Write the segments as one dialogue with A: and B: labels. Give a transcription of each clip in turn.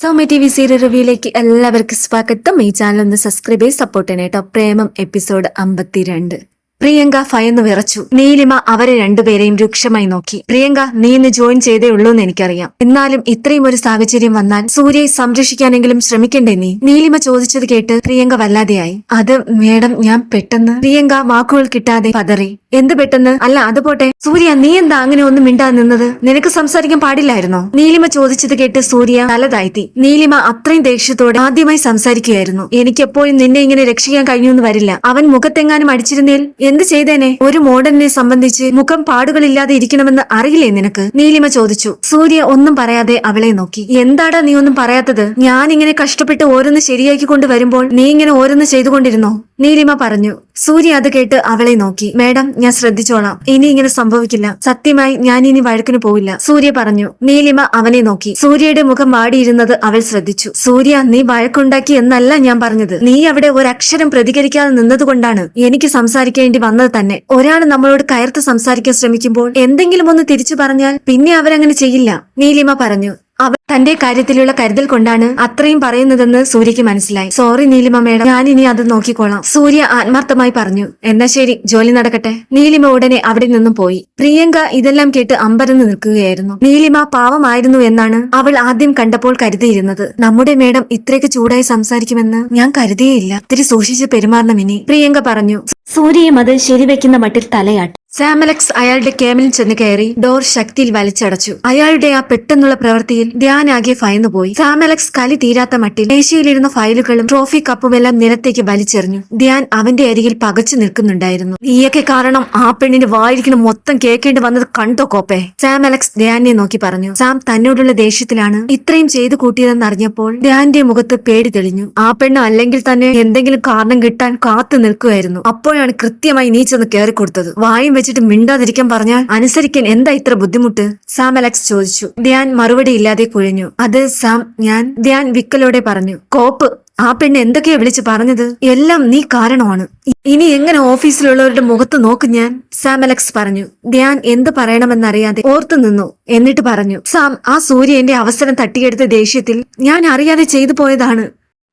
A: Soumya T V serial റിവ്യൂയിലേക്ക് എല്ലാവർക്കും സ്വാഗതം. ഈ ചാനൽ ഒന്ന് സബ്സ്ക്രൈബ് ചെയ്ത് സപ്പോർട്ട് ചെയ്യണം കേട്ടോ പ്രേമം എപ്പിസോഡ് അമ്പത്തിരണ്ട്. പ്രിയങ്ക ഭയന്ന് വിറച്ചു. നീലിമ അവരെ രണ്ടുപേരെയും രൂക്ഷമായി നോക്കി. പ്രിയങ്ക നീ ഇന്ന് ജോയിൻ ചെയ്തേ ഉള്ളൂ എന്ന് എനിക്കറിയാം. എന്നാലും ഇത്രയും ഒരു സാഹചര്യം വന്നാൽ സൂര്യയെ സംരക്ഷിക്കാനെങ്കിലും ശ്രമിക്കണ്ടേ നീ? നീലിമ ചോദിച്ചത് കേട്ട് പ്രിയങ്ക വല്ലാതെയായി. അത് മേഡം ഞാൻ പെട്ടെന്ന് പ്രിയങ്ക വാക്കുകൾ കിട്ടാതെ പതറി. എന്ത് പെട്ടെന്ന്? അല്ല അത് പോട്ടെ. സൂര്യ നീ എന്താ അങ്ങനെ ഒന്നും മിണ്ടാ നിന്നത്? നിനക്ക് സംസാരിക്കാൻ പാടില്ലായിരുന്നോ? നീലിമ ചോദിച്ചത് കേട്ട് സൂര്യ തലതാഴ്ത്തി. നീലിമ അത്രയും ദേഷ്യത്തോടെ ആദ്യമായി സംസാരിക്കുകയായിരുന്നു. എനിക്കെപ്പോഴും നിന്നെ ഇങ്ങനെ രക്ഷിക്കാൻ കഴിഞ്ഞു എന്ന് വരില്ല. അവൻ മുഖത്തെങ്ങാനും അടിച്ചിരുന്നേൽ എന്ത് ചെയ്തേനെ? ഒരു മോഡലിനെ സംബന്ധിച്ച് മുഖം പാടുകളില്ലാതെ ഇരിക്കണമെന്ന് അറിയില്ലേ നിനക്ക്? നീലിമ ചോദിച്ചു. സൂര്യ ഒന്നും പറയാതെ അവളെ നോക്കി. എന്താടാ നീ ഒന്നും പറയാത്തത്? ഞാൻ ഇങ്ങനെ കഷ്ടപ്പെട്ട് ഓരോന്ന് ശരിയാക്കി കൊണ്ടുവരുമ്പോൾ നീ ഇങ്ങനെ ഓരോന്ന് ചെയ്തുകൊണ്ടിരുന്നോ? നീലിമ പറഞ്ഞു. സൂര്യ അത് കേട്ട് അവളെ നോക്കി. മേഡം ഞാൻ ശ്രദ്ധിച്ചോളാം. ഇനി ഇങ്ങനെ സംഭവിക്കില്ല. സത്യമായി ഞാൻ ഇനി വഴക്കിന് പോവില്ല. സൂര്യ പറഞ്ഞു. നീലിമ അവനെ നോക്കി. സൂര്യയുടെ മുഖം വാടിയിരുന്നത് അവൾ ശ്രദ്ധിച്ചു. സൂര്യ നീ വഴക്കുണ്ടാക്കി എന്നല്ല ഞാൻ പറഞ്ഞത്. നീ അവിടെ ഒരക്ഷരം പ്രതികരിക്കാതെ നിന്നതുകൊണ്ടാണ് എനിക്ക് സംസാരിക്കേണ്ടി വന്നത് തന്നെ. ഒരാൾ നമ്മളോട് കയർത്ത് സംസാരിക്കാൻ ശ്രമിക്കുമ്പോൾ എന്തെങ്കിലും ഒന്ന് തിരിച്ചു പറഞ്ഞാൽ പിന്നെ അവരങ്ങനെ ചെയ്യില്ല. നീലിമ പറഞ്ഞു. അവൾ തന്റെ കാര്യത്തിലുള്ള കരുതൽ കൊണ്ടാണ് അത്രയും പറയുന്നതെന്ന് സൂര്യക്ക് മനസ്സിലായി. Sorry Neelima madam. ഞാൻ ഇനി അത് നോക്കിക്കോളാം. സൂര്യ ആത്മാർത്ഥമായി പറഞ്ഞു. എന്നാ ശരി ജോലി നടക്കട്ടെ. നീലിമ ഉടനെ അവിടെ നിന്നും പോയി. പ്രിയങ്ക ഇതെല്ലാം കേട്ട് അമ്പരന്ന് നിൽക്കുകയായിരുന്നു. നീലിമ പാവമായിരുന്നു എന്നാണ് അവൾ ആദ്യം കണ്ടപ്പോൾ കരുതിയിരുന്നത്. നമ്മുടെ മേഡം ഇത്രയ്ക്ക് ചൂടായി സംസാരിക്കുമെന്ന് ഞാൻ കരുതിയേയില്ല. ഇത്തിരി സൂക്ഷിച്ച് പെരുമാറണം ഇനി. പ്രിയങ്ക പറഞ്ഞു. സൂര്യയും അത് ശരിവെക്കുന്ന മട്ടിൽ തലയാട്ടി. സാമലക്സ് അയാളുടെ ക്യാമിൽ ചെന്ന് കയറി ഡോർ ശക്തിയിൽ വലിച്ചടച്ചു. അയാളുടെ ആ പെട്ടെന്നുള്ള പ്രവൃത്തിയിൽ ധ്യാനാകെ ഭയന്നുപോയി സാമലക്സ് കലി തീരാത്ത മട്ടിൽ മേശയിലിരുന്ന ഫയലുകളും ട്രോഫി കപ്പുമെല്ലാം നിലത്തേക്ക് വലിച്ചെറിഞ്ഞു. ധ്യാൻ അവന്റെ അരികിൽ പകച്ചു നിൽക്കുന്നുണ്ടായിരുന്നു. നീയൊക്കെ കാരണം ആ പെണ്ണിന്റെ വായിരിക്കുന്ന മൊത്തം കേൾക്കേണ്ടി വന്നത് കണ്ടോ കോപ്പേ? സാമലക്സ് ധ്യാനെ നോക്കി പറഞ്ഞു. സാം തന്നോടുള്ള ദേഷ്യത്തിലാണ് ഇത്രയും ചെയ്തു കൂട്ടിയതെന്ന് അറിഞ്ഞപ്പോൾ ധ്യാന്റെ മുഖത്ത് പേടി തെളിഞ്ഞു. ആ പെണ്ണ് അല്ലെങ്കിൽ തന്നെ എന്തെങ്കിലും കാരണം കിട്ടാൻ കാത്തു നിൽക്കുമായിരുന്നു. അപ്പോഴാണ് കൃത്യമായി നീ ചെന്ന് കയറിക്കൊടുത്തത് വായും വെച്ചിട്ട് മിണ്ടാതിരിക്കാൻ പറഞ്ഞാൽ അനുസരിക്കാൻ എന്താ ഇത്ര ബുദ്ധിമുട്ട്? സാം അലക്സ് ചോദിച്ചു. ധ്യാൻ മറുപടി ഇല്ലാതെ കുഴഞ്ഞു. അത് സാം ഞാൻ ധ്യാൻ വിക്കലോടെ പറഞ്ഞു. കോപ്പ് ആ പെണ്ണ് എന്തൊക്കെയാ വിളിച്ച് പറഞ്ഞത്? എല്ലാം നീ കാരണമാണ്. ഇനി എങ്ങനെ ഓഫീസിലുള്ളവരുടെ മുഖത്ത് നോക്കും ഞാൻ? സാം അലക്സ് പറഞ്ഞു. ധ്യാൻ എന്ത് പറയണമെന്നറിയാതെ ഓർത്തു നിന്നു. എന്നിട്ട് പറഞ്ഞു. സാം ആ സൂര്യന്റെ അവസരം തട്ടിയെടുത്ത ദേഷ്യത്തിൽ ഞാൻ അറിയാതെ ചെയ്തു പോയതാണ്.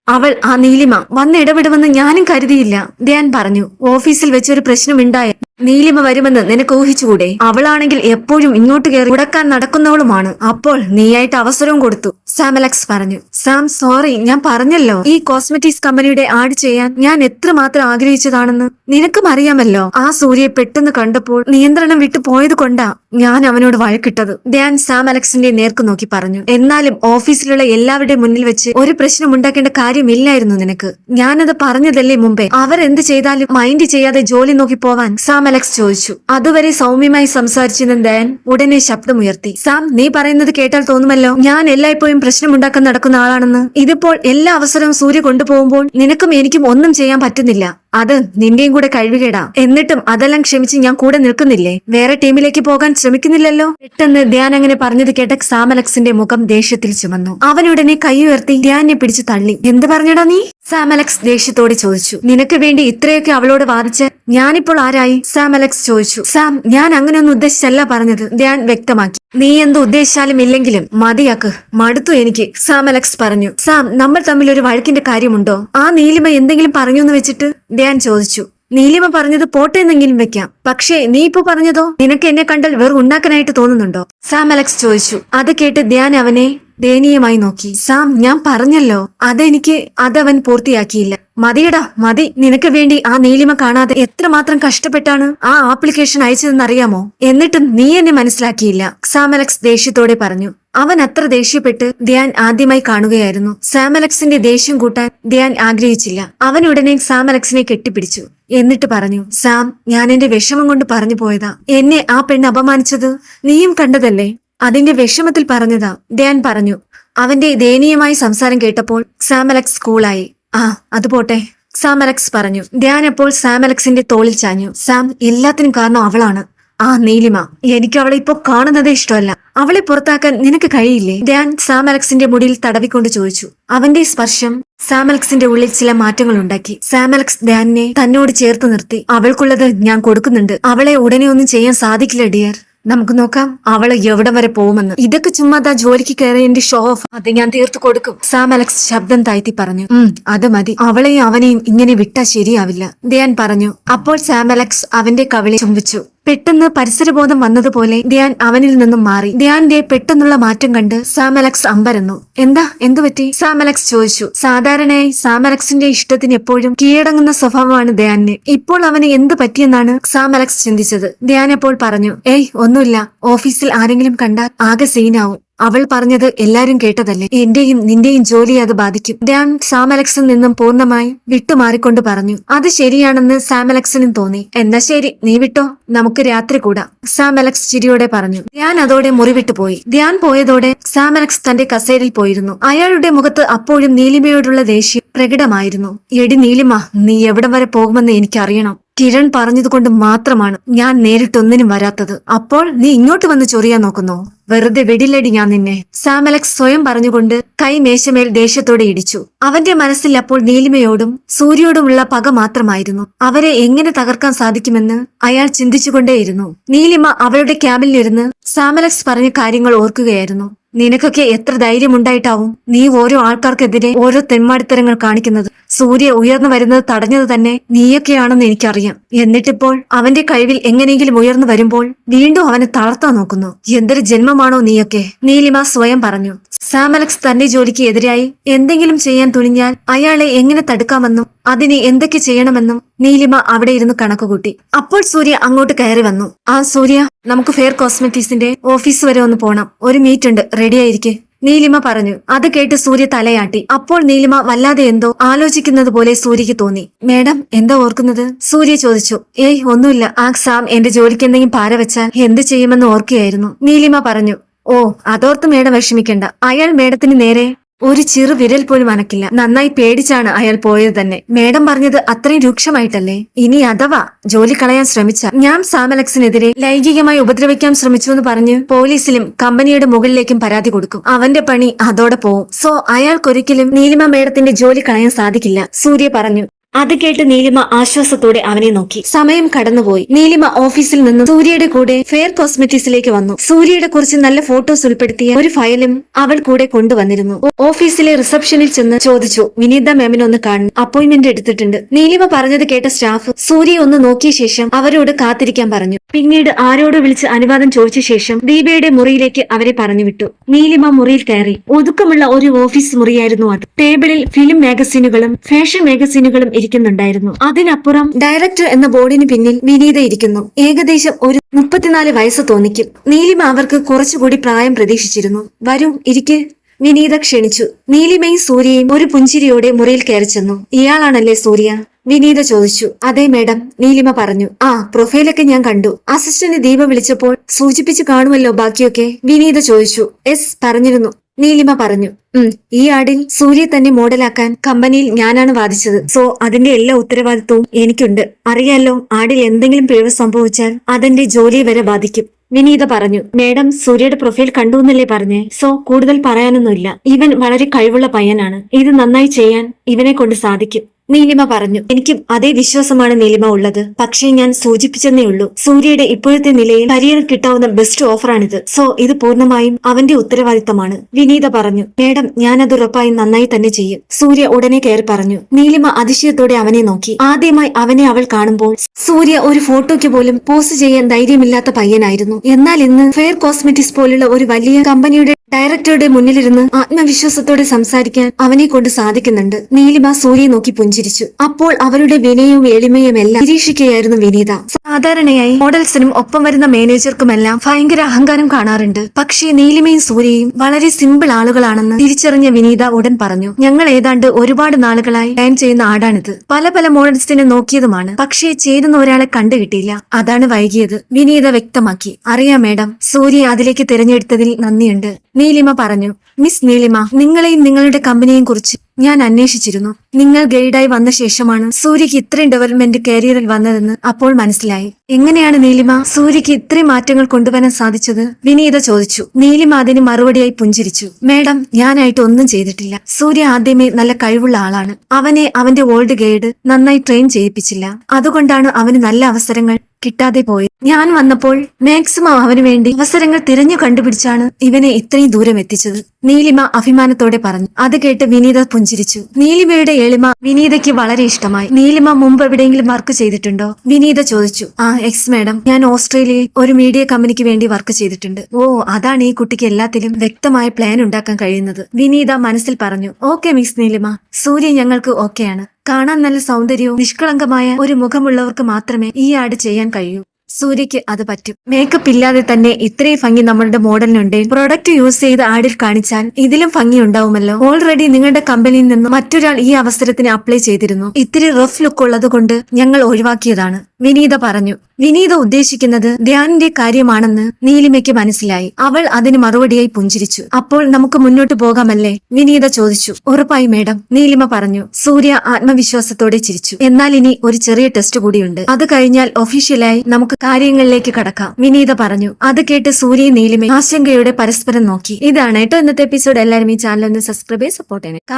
A: അവൾ ആ നീലിമ വന്ന് ഇടപെടുമെന്ന് ഞാനും കരുതിയില്ല. ധ്യാൻ പറഞ്ഞു. ഓഫീസിൽ വെച്ചൊരു പ്രശ്നമുണ്ടായ നീലിമ വരുമെന്ന് നിനക്ക് ഊഹിച്ചുകൂടെ? അവളാണെങ്കിൽ എപ്പോഴും ഇങ്ങോട്ട് കയറി ഉടക്കാൻ നടക്കുന്നവളുമാണ്. അപ്പോൾ നീയായിട്ട് അവസരവും കൊടുത്തു. സാമലക്സ് പറഞ്ഞു. സാം സോറി ഞാൻ പറഞ്ഞല്ലോ. ഈ കോസ്മെറ്റിക്സ് കമ്പനിയുടെ ആഡ് ചെയ്യാൻ ഞാൻ എത്രമാത്രം ആഗ്രഹിച്ചതാണെന്ന് നിനക്കും അറിയാമല്ലോ. ആ സൂര്യയെ പെട്ടെന്ന് കണ്ടപ്പോൾ നിയന്ത്രണം വിട്ടു പോയത് കൊണ്ടാ ഞാൻ അവനോട് വഴക്കിട്ടത്. ഞാൻ സാം അലക്സിന്റെ നേർക്ക് നോക്കി പറഞ്ഞു. എന്നാലും ഓഫീസിലുള്ള എല്ലാവരുടെ മുന്നിൽ വെച്ച് ഒരു പ്രശ്നം ഉണ്ടാക്കേണ്ട കാര്യമില്ലായിരുന്നു നിനക്ക്. ഞാനത് പറഞ്ഞതല്ലേ മുമ്പേ? അവരെന്ത് ചെയ്താലും മൈൻഡ് ചെയ്യാതെ ജോലി നോക്കി പോവാൻ സാം അലക്സ് ചോദിച്ചു അതുവരെ സൗമ്യമായി സംസാരിച്ചിരുന്ന ദയൻ ഉടനെ ശബ്ദമുയർത്തി സാം നീ പറയുന്നത് കേട്ടാൽ തോന്നുമല്ലോ? ഞാൻ എല്ലായ്പ്പോഴും പ്രശ്നമുണ്ടാക്കാൻ നടക്കുന്ന ആളാണെന്ന്. ഇതിപ്പോൾ എല്ലാ അവസരവും സൂര്യ കൊണ്ടുപോകുമ്പോൾ നിനക്കും എനിക്കും ഒന്നും ചെയ്യാൻ പറ്റുന്നില്ല. അത് നിന്റെയും കൂടെ കഴിവുകേടാ. എന്നിട്ടും അതെല്ലാം ക്ഷമിച്ച് ഞാൻ കൂടെ നിൽക്കുന്നില്ലേ? വേറെ ടീമിലേക്ക് പോകാൻ ശ്രമിക്കുന്നില്ലല്ലോ? പെട്ടെന്ന് ധ്യാൻ അങ്ങനെ പറഞ്ഞത് കേട്ട സാമലക്സിന്റെ മുഖം ദേഷ്യത്തിൽ ചുമന്നു. അവനുടനെ കൈ ഉയർത്തി ധ്യാനെ പിടിച്ചു തള്ളി. എന്ത് പറഞ്ഞടാ നീ? സാമലക്സ് ദേഷ്യത്തോട് ചോദിച്ചു. നിനക്ക് വേണ്ടി ഇത്രയൊക്കെ അവളോട് വാദിച്ച് ഞാനിപ്പോൾ ആരായി? സാമലക്സ് ചോദിച്ചു. സാം ഞാൻ അങ്ങനെയൊന്നും ഉദ്ദേശിച്ചല്ല പറഞ്ഞത് ധ്യാൻ വ്യക്തമാക്കി. നീ എന്ത് ഉദ്ദേശിച്ചാലും ഇല്ലെങ്കിലും മതിയാക്ക്. മടുത്തു എനിക്ക് സാമലക്സ് പറഞ്ഞു. സാം നമ്മൾ തമ്മിൽ ഒരു വഴക്കിന്റെ കാര്യമുണ്ടോ? ആ നീലിമ എന്തെങ്കിലും പറഞ്ഞു എന്ന് വെച്ചിട്ട്? ധ്യാൻ ചോദിച്ചു. നീലിമ പറഞ്ഞത് പോട്ടെ എന്നെങ്കിലും വെക്കാം. പക്ഷേ നീ ഇപ്പൊ പറഞ്ഞതോ? നിനക്ക് എന്നെ കണ്ടാൽ വെറും ഉണ്ടാക്കാനായിട്ട് തോന്നുന്നുണ്ടോ? സാം അലക്സ് ചോദിച്ചു. അത് കേട്ട് ധ്യാൻ അവനെ ദയനീയമായി നോക്കി. സാം ഞാൻ പറഞ്ഞല്ലോ. അതെനിക്ക് അതവൻ പൂർത്തിയാക്കിയില്ല. മതിയടാ മതി. നിനക്ക് വേണ്ടി ആ നീലിമ കാണാതെ എത്രമാത്രം കഷ്ടപ്പെട്ടാണ് ആ ആപ്ലിക്കേഷൻ അയച്ചതെന്ന് അറിയാമോ എന്നിട്ടും നീ എന്നെ മനസ്സിലാക്കിയില്ല. സാം അലക്സ് ദേഷ്യത്തോടെ പറഞ്ഞു. അവൻ അത്ര ദേഷ്യപ്പെട്ട് ധ്യാൻ ആദ്യമായി കാണുകയായിരുന്നു. സാമലക്സിന്റെ ദേഷ്യം കൂട്ടാൻ ധ്യാൻ ആഗ്രഹിച്ചില്ല. അവൻ ഉടനെ സാമലക്സിനെ കെട്ടിപ്പിടിച്ചു. എന്നിട്ട് പറഞ്ഞു സാം ഞാൻ എന്റെ വിഷമം കൊണ്ട് പറഞ്ഞു പോയതാ. എന്നെ ആ പെണ്ണ് അപമാനിച്ചത്? നീയും കണ്ടതല്ലേ? അതിന്റെ വിഷമത്തിൽ പറഞ്ഞതാ. ധ്യാൻ പറഞ്ഞു. അവന്റെ ദയനീയമായ സംസാരം കേട്ടപ്പോൾ സാമലക്സ് കൂളായി. ആ അത് പോട്ടെ സാമലക്സ് പറഞ്ഞു. ധ്യാൻ അപ്പോൾ സാമലക്സിന്റെ തോളിൽ ചാഞ്ഞു. സാം എല്ലാത്തിനും കാരണം അവളാണ്. ആ നീലിമ എനിക്ക് അവളെ ഇപ്പോ കാണുന്നതേ ഇഷ്ടമല്ല. അവളെ പുറത്താക്കാൻ നിനക്ക് കഴിയില്ലേ? ധ്യാൻ സാമലക്സിന്റെ മുടിയിൽ തടവിക്കൊണ്ട് ചോദിച്ചു. അവന്റെ സ്പർശം സാമലക്സിന്റെ ഉള്ളിൽ ചില മാറ്റങ്ങൾ ഉണ്ടാക്കി സാമലക്സ് ധ്യാനിനെ തന്നോട് ചേർത്ത് നിർത്തി. അവൾക്കുള്ളത് ഞാൻ കൊടുക്കുന്നുണ്ട്. അവളെ ഉടനെ ഒന്നും ചെയ്യാൻ സാധിക്കില്ല ഡിയർ. നമുക്ക് നോക്കാം അവൾ എവിടെ വരെ പോകുമെന്ന്. ഇതൊക്കെ ചുമ്മാ ദാ ജോലിക്ക് കയറിയതിന്റെ ഷോ ഓഫ് അത് ഞാൻ തീർത്തു കൊടുക്കും. സാം അലക്സ് ശബ്ദം താഴ്ത്തി പറഞ്ഞു. ഉം അത് മതി. അവളെയും അവനെയും ഇങ്ങനെ വിട്ടാ ശരിയാവില്ല ധ്യാൻ പറഞ്ഞു. അപ്പോൾ സാം അലക്സ് അവന്റെ കവിളി ചുംബിച്ചു. പെട്ടെന്ന് പരിസരബോധം വന്നതുപോലെ ധ്യാൻ അവനിൽ നിന്നും മാറി. ധ്യാന്റെ പെട്ടെന്നുള്ള മാറ്റം കണ്ട് സാമലക്സ് അമ്പരന്നു. എന്താ? എന്തു പറ്റി? സാമലക്സ് ചോദിച്ചു. സാധാരണയായി സാമലക്സിന്റെ ഇഷ്ടത്തിന് എപ്പോഴും കീഴടങ്ങുന്ന സ്വഭാവമാണ് ധ്യാനിന് ഇപ്പോൾ അവന് എന്ത് പറ്റിയെന്നാണ് സാമലക്സ് ചിന്തിച്ചത്. ധ്യാൻ അപ്പോൾ പറഞ്ഞു ഏയ് ഒന്നുമില്ല. ഓഫീസിൽ ആരെങ്കിലും കണ്ടാൽ ആകെ സീനാവും. അവൾ പറഞ്ഞത് എല്ലാരും കേട്ടതല്ലേ? എന്റെയും നിന്റെയും ജോലിയെ അത് ബാധിക്കും. ധ്യാൻ സാമലക്സിൽ നിന്നും പൂർണമായി വിട്ടുമാറിക്കൊണ്ട് പറഞ്ഞു അത് ശരിയാണെന്ന് സാമലക്സിനും തോന്നി. എന്നാ ശരി നീ വിട്ടോ? നമുക്ക് രാത്രി കൂടാ. സാമലക്സ് ചിരിയോടെ പറഞ്ഞു. ധ്യാൻ അതോടെ മുറിവിട്ടു പോയി. ധ്യാൻ പോയതോടെ സാമലക്സ് തന്റെ കസേരയിൽ പോയിരുന്നു. അയാളുടെ മുഖത്ത് അപ്പോഴും നീലിമയോടുള്ള ദേഷ്യം പ്രകടമായിരുന്നു. എടി നീലിമ നീ എവിടം വരെ പോകുമെന്ന് എനിക്കറിയണം. കിരൺ പറഞ്ഞതുകൊണ്ട് മാത്രമാണ് ഞാൻ നേരിട്ടൊന്നിനും വരാത്തത്. അപ്പോൾ നീ ഇങ്ങോട്ട് വന്ന് ചൊറിയാൻ നോക്കുന്നോ? വെറുതെ വെടിലടി ഞാൻ നിന്നെ. സാമലക്സ് സ്വയം പറഞ്ഞുകൊണ്ട് കൈ മേശമേൽ ദേഷ്യത്തോടെ ഇടിച്ചു. അവന്റെ മനസ്സിൽ അപ്പോൾ നീലിമയോടും സൂര്യയോടുമുള്ള പക മാത്രമായിരുന്നു. അവരെ എങ്ങനെ തകർക്കാൻ സാധിക്കുമെന്ന് അയാൾ ചിന്തിച്ചുകൊണ്ടേയിരുന്നു. നീലിമ അവളുടെ ക്യാബിലിരുന്ന് സാമലക്സ് പറഞ്ഞ കാര്യങ്ങൾ ഓർക്കുകയായിരുന്നു. നിനക്കൊക്കെ എത്ര ധൈര്യമുണ്ടായിട്ടാവും നീ ഓരോ ആൾക്കാർക്കെതിരെ ഓരോ തെന്മാടിത്തരങ്ങൾ കാണിക്കുന്നത്? സൂര്യ ഉയർന്നു വരുന്നത് തടഞ്ഞത് തന്നെ നീയൊക്കെയാണെന്ന് എനിക്കറിയാം. എന്നിട്ടിപ്പോൾ അവന്റെ കഴിവിൽ എങ്ങനെയെങ്കിലും ഉയർന്നു വരുമ്പോൾ വീണ്ടും അവനെ തളർത്താൻ നോക്കുന്നു. എന്തൊരു ജന്മമാണോ നീയൊക്കെ? നീലിമ സ്വയം പറഞ്ഞു. സാമലക്സ് തന്റെ ജോലിക്ക് എതിരായി എന്തെങ്കിലും ചെയ്യാൻ തുനിഞ്ഞാൽ അയാളെ എങ്ങനെ തടുക്കാമെന്നും അതിന് എന്തൊക്കെ ചെയ്യണമെന്നും നീലിമ അവിടെ ഇരുന്ന് കണക്കുകൂട്ടി അപ്പോൾ സൂര്യ അങ്ങോട്ട് കയറി വന്നു. ആ സൂര്യ നമുക്ക് ഫെയർ കോസ്മെറ്റിക്സിന്റെ ഓഫീസ് വരെ ഒന്ന് പോണം. ഒരു മീറ്റ് ഉണ്ട്. റെഡിയായിരിക്കെ. നീലിമ പറഞ്ഞു അത് കേട്ട് സൂര്യ തലയാട്ടി. അപ്പോൾ നീലിമ വല്ലാതെ എന്തോ ആലോചിക്കുന്നത് പോലെ സൂര്യക്ക് തോന്നി. മേഡം എന്താ ഓർക്കുന്നത്? സൂര്യ ചോദിച്ചു. ഏയ് ഒന്നുമില്ല. ആ സാം എന്റെ ജോലിക്ക് എന്തെങ്കിലും പാര വെച്ചാൽ എന്ത് ചെയ്യുമെന്ന് ഓർക്കുകയായിരുന്നു നീലിമ പറഞ്ഞു ഓ അതോർത്ത് മേഡം വിഷമിക്കണ്ട. അയാൾ മേഡത്തിന് നേരെ ഒരു ചെറു വിരൽ പോലും അനക്കില്ല. നന്നായി പേടിച്ചാണ് അയാൾ പോയത് തന്നെ. മേഡം പറഞ്ഞത് അത്രയും രൂക്ഷമായിട്ടല്ലേ? ഇനി അഥവാ ജോലി കളയാൻ ശ്രമിച്ച ഞാൻ സാമലക്സിനെതിരെ ലൈംഗികമായി ഉപദ്രവിക്കാൻ ശ്രമിച്ചു എന്ന് പറഞ്ഞ് പോലീസിലും കമ്പനിയുടെ മുകളിലേക്കും പരാതി കൊടുക്കും. അവന്റെ പണി അതോടെ പോവും. സോ അയാൾക്കൊരിക്കലും നീലിമ മേഡത്തിന്റെ ജോലി കളയാൻ സാധിക്കില്ല. സൂര്യ പറഞ്ഞു അത് കേട്ട് നീലിമ ആശ്വാസത്തോടെ അവനെ നോക്കി. സമയം കടന്നുപോയി. നീലിമ ഓഫീസിൽ നിന്നും സൂര്യയുടെ കൂടെ ഫെയർ കോസ്മെറ്റിക്സിലേക്ക് വന്നു. സൂര്യയുടെ കുറിച്ച് നല്ല ഫോട്ടോസ് ഉൾപ്പെടുത്തിയ ഒരു ഫയലും അവൾ കൂടെ കൊണ്ടുവന്നിരുന്നു. ഓഫീസിലെ റിസപ്ഷനിൽ ചെന്ന് ചോദിച്ചു വിനീത മാമിനെ ഒന്ന് കാണും അപ്പോയിന്റ്മെന്റ് എടുത്തിട്ടുണ്ട്. നീലിമ പറഞ്ഞത് കേട്ട സ്റ്റാഫ് സൂര്യ ഒന്ന് നോക്കിയ ശേഷം അവരോട് കാത്തിരിക്കാൻ പറഞ്ഞു. പിന്നീട് ആരോട് വിളിച്ച് അനുവാദം ചോദിച്ച ശേഷം ദീപയുടെ മുറിയിലേക്ക് അവരെ പറഞ്ഞു വിട്ടു നീലിമ മുറിയിൽ കയറി. ഒതുക്കമുള്ള ഒരു ഓഫീസ് മുറിയായിരുന്നു അത്. ടേബിളിൽ ഫിലിം മാഗസീനുകളും ഫാഷൻ മാഗസീനുകളും ഇരിക്കുന്നുണ്ടായിരുന്നു. അതിനപ്പുറം ഡയറക്ടർ എന്ന ബോർഡിന് പിന്നിൽ വിനീത ഇരിക്കുന്നു. ഏകദേശം ഒരു മുപ്പത്തിനാല് വയസ്സ് തോന്നിക്കും. നീലിമ അവർക്ക് കുറച്ചുകൂടി പ്രായം പ്രതീക്ഷിച്ചിരുന്നു. വരും ഇരിക്കെ. വിനീത ക്ഷണിച്ചു. നീലിമയും സൂര്യയും ഒരു പുഞ്ചിരിയോടെ മുറിയിൽ കയറി ചെന്നു. ഇയാളാണല്ലേ സൂര്യ? വിനീത ചോദിച്ചു. അതെ മേഡം നീലിമ പറഞ്ഞു. ആ പ്രൊഫൈലൊക്കെ ഞാൻ കണ്ടു. അസിസ്റ്റന്റ് ദീപ വിളിച്ചപ്പോൾ സൂചിപ്പിച്ചു കാണുമല്ലോ ബാക്കിയൊക്കെ. വിനീത ചോദിച്ചു. എസ് പറഞ്ഞിരുന്നു. നീലിമ പറഞ്ഞു ഉം ഈ ആടിൽ സൂര്യ തന്നെ മോഡലാക്കാൻ കമ്പനിയിൽ ഞാനാണ് വാദിച്ചത്. സോ അതിന്റെ എല്ലാ ഉത്തരവാദിത്വവും എനിക്കുണ്ട്. അറിയാലോ ആടിൽ എന്തെങ്കിലും പിഴവ് സംഭവിച്ചാൽ അതെന്റെ ജോലിയെ വരെ ബാധിക്കും. വിനീത പറഞ്ഞു മേഡം സൂര്യയുടെ പ്രൊഫൈൽ കണ്ടു എന്നല്ലേ പറഞ്ഞേ? സോ കൂടുതൽ പറയാനൊന്നുമില്ല. ഇവൻ വളരെ കഴിവുള്ള പയ്യനാണ്. ഇത് നന്നായി ചെയ്യാൻ ഇവനെ കൊണ്ട് സാധിക്കും. നീലിമ പറഞ്ഞു എനിക്കും അതേ വിശ്വാസമാണ് നീലിമ ഉള്ളത്. പക്ഷേ ഞാൻ സൂചിപ്പിച്ചെന്നേ ഉള്ളൂ. സൂര്യയുടെ ഇപ്പോഴത്തെ നിലയിൽ കരിയർ കിട്ടാവുന്ന ബെസ്റ്റ് ഓഫറാണിത് സോ ഇത് പൂർണമായും അവന്റെ ഉത്തരവാദിത്തമാണ്. വിനീത പറഞ്ഞു മേഡം അത് ഉറപ്പായി നന്നായി തന്നെ ചെയ്യും. സൂര്യ ഉടനെ കയറി പറഞ്ഞു നീലിമ അതിശയത്തോടെ അവനെ നോക്കി. ആദ്യമായി അവനെ അവൾ കാണുമ്പോൾ സൂര്യ ഒരു ഫോട്ടോയ്ക്ക് പോലും പോസ്റ്റ് ചെയ്യാൻ ധൈര്യമില്ലാത്ത പയ്യനായിരുന്നു. എന്നാൽ ഇന്ന് ഫെയർ കോസ്മെറ്റിക്സ് പോലുള്ള ഒരു വലിയ കമ്പനിയുടെ ഡയറക്ടറുടെ മുന്നിലിരുന്ന് ആത്മവിശ്വാസത്തോടെ സംസാരിക്കാൻ അവനെ കൊണ്ട് സാധിക്കുന്നുണ്ട്. നീലിമ സൂര്യയെ നോക്കി പുഞ്ചിരിച്ചു. അപ്പോൾ അവരുടെ വിനയവും എളിമയും എല്ലാം നിരീക്ഷിക്കുകയായിരുന്നു വിനീത. സാധാരണയായി മോഡൽസിനും ഒപ്പം വരുന്ന മാനേജർക്കുമെല്ലാം ഭയങ്കര അഹങ്കാരം കാണാറുണ്ട്. പക്ഷേ നീലിമയും സൂര്യയും വളരെ സിമ്പിൾ ആളുകളാണെന്ന് തിരിച്ചറിഞ്ഞ വിനീത ഉടൻ പറഞ്ഞു ഞങ്ങൾ ഏതാണ്ട് ഒരുപാട് നാളുകളായി പ്ലാൻ ചെയ്യുന്ന ആടാണിത്. പല പല മോഡൽസിനെ നോക്കിയതുമാണ്. പക്ഷേ ചേരുന്ന ഒരാളെ കണ്ടുകിട്ടിയില്ല അതാണ് വൈകിയത് വിനീത വ്യക്തമാക്കി. അറിയാം മേഡം. സൂര്യ അതിലേക്ക് തിരഞ്ഞെടുത്തതിൽ നന്ദിയുണ്ട്. നീലിമ പറഞ്ഞു മിസ് നീലിമ നിങ്ങളെയും നിങ്ങളുടെ കമ്പനിയെയും കുറിച്ച് ഞാൻ അന്വേഷിച്ചിരുന്നു. നിങ്ങൾ ഗൈഡായി വന്ന ശേഷമാണ് സൂര്യക്ക് ഇത്രയും ഡെവലപ്മെന്റ് കരിയറിൽ വന്നതെന്ന് അപ്പോൾ മനസ്സിലായി. എങ്ങനെയാണ് നീലിമ സൂര്യക്ക് ഇത്രയും മാറ്റങ്ങൾ കൊണ്ടുവരാൻ സാധിച്ചത്? വിനീത ചോദിച്ചു. നീലിമ അതിന് മറുപടിയായി പുഞ്ചിരിച്ചു. മേഡം ഞാനായിട്ട് ഒന്നും ചെയ്തിട്ടില്ല. സൂര്യ ആദ്യമേ നല്ല കഴിവുള്ള ആളാണ്. അവനെ അവന്റെ ഓൾഡ് ഗൈഡ് നന്നായി ട്രെയിൻ ചെയ്യിപ്പിച്ചില്ല. അതുകൊണ്ടാണ് അവന് നല്ല അവസരങ്ങൾ കിട്ടാതെ പോയി ഞാൻ വന്നപ്പോൾ മാക്സിമം അവന് വേണ്ടി അവസരങ്ങൾ തിരഞ്ഞു കണ്ടുപിടിച്ചാണ് ഇവനെ ഇത്രയും ദൂരം എത്തിച്ചത്. നീലിമ അഭിമാനത്തോടെ പറഞ്ഞു. അത് കേട്ട് വിനീത പുഞ്ചിരിച്ചു. നീലിമയുടെ എളിമ വിനീതയ്ക്ക് വളരെ ഇഷ്ടമായി. നീലിമ മുമ്പ് എവിടെയെങ്കിലും വർക്ക് ചെയ്തിട്ടുണ്ടോ? വിനീത ചോദിച്ചു. ആ എക്സ് മാഡം ഞാൻ ഓസ്ട്രേലിയയിൽ ഒരു മീഡിയ കമ്പനിക്ക് വേണ്ടി വർക്ക് ചെയ്തിട്ടുണ്ട്. ഓ അതാണ് ഈ കുട്ടിക്ക് എല്ലാത്തിലും വ്യക്തമായ പ്ലാൻ ഉണ്ടാക്കാൻ കഴിയുന്നത്. വിനീത മനസ്സിൽ പറഞ്ഞു. ഓക്കെ മിസ് നീലിമ. സൂര്യ ഞങ്ങൾക്ക് ഓക്കെയാണ് കാണാൻ നല്ല സൗന്ദര്യവും നിഷ്കളങ്കമായ ഒരു മുഖമുള്ളവർക്ക് മാത്രമേ ഈ ആട് ചെയ്യാൻ കഴിയൂ. സൂര്യക്ക് അത് പറ്റും. മേക്കപ്പ് ഇല്ലാതെ തന്നെ ഇത്രയും ഭംഗി നമ്മളുടെ മോഡലിനുണ്ട്. പ്രൊഡക്റ്റ് യൂസ് ചെയ്ത് ആഡിൽ കാണിച്ചാൽ ഇതിലും ഭംഗി ഉണ്ടാവുമല്ലോ. ഓൾറെഡി നിങ്ങളുടെ കമ്പനിയിൽ നിന്ന് മറ്റൊരാൾ ഈ അവസരത്തിന് അപ്ലൈ ചെയ്തിരുന്നു. ഇത്തിരി റഫ് ലുക്ക് ഉള്ളത് കൊണ്ട് ഞങ്ങൾ ഒഴിവാക്കിയതാണ്. വിനീത പറഞ്ഞു വിനീത ഉദ്ദേശിക്കുന്നത് ധ്യാനിന്റെ കാര്യമാണെന്ന് നീലിമയ്ക്ക് മനസ്സിലായി. അവൾ അതിന് മറുപടിയായി പുഞ്ചിരിച്ചു. അപ്പോൾ നമുക്ക് മുന്നോട്ട് പോകാമല്ലേ? വിനീത ചോദിച്ചു. ഉറപ്പായി മേഡം നീലിമ പറഞ്ഞു. സൂര്യ ആത്മവിശ്വാസത്തോടെ ചിരിച്ചു. എന്നാൽ ഇനി ഒരു ചെറിയ ടെസ്റ്റ് കൂടിയുണ്ട്. അത് കഴിഞ്ഞാൽ ഒഫീഷ്യലായി നമുക്ക് കാര്യങ്ങളിലേക്ക് കടക്കാം. വിനീത പറഞ്ഞു അത് കേട്ട് സൂര്യ നീലിമയും ആശങ്കയോടെ പരസ്പരം നോക്കി. ഇതാണ് കേട്ടോ ഇന്നത്തെ എപ്പിസോഡ് എല്ലാവരും ഈ ചാനൽ ഒന്ന് സബ്സ്ക്രൈബ് ചെയ്ത് സപ്പോർട്ട് ചെയ്യണേ.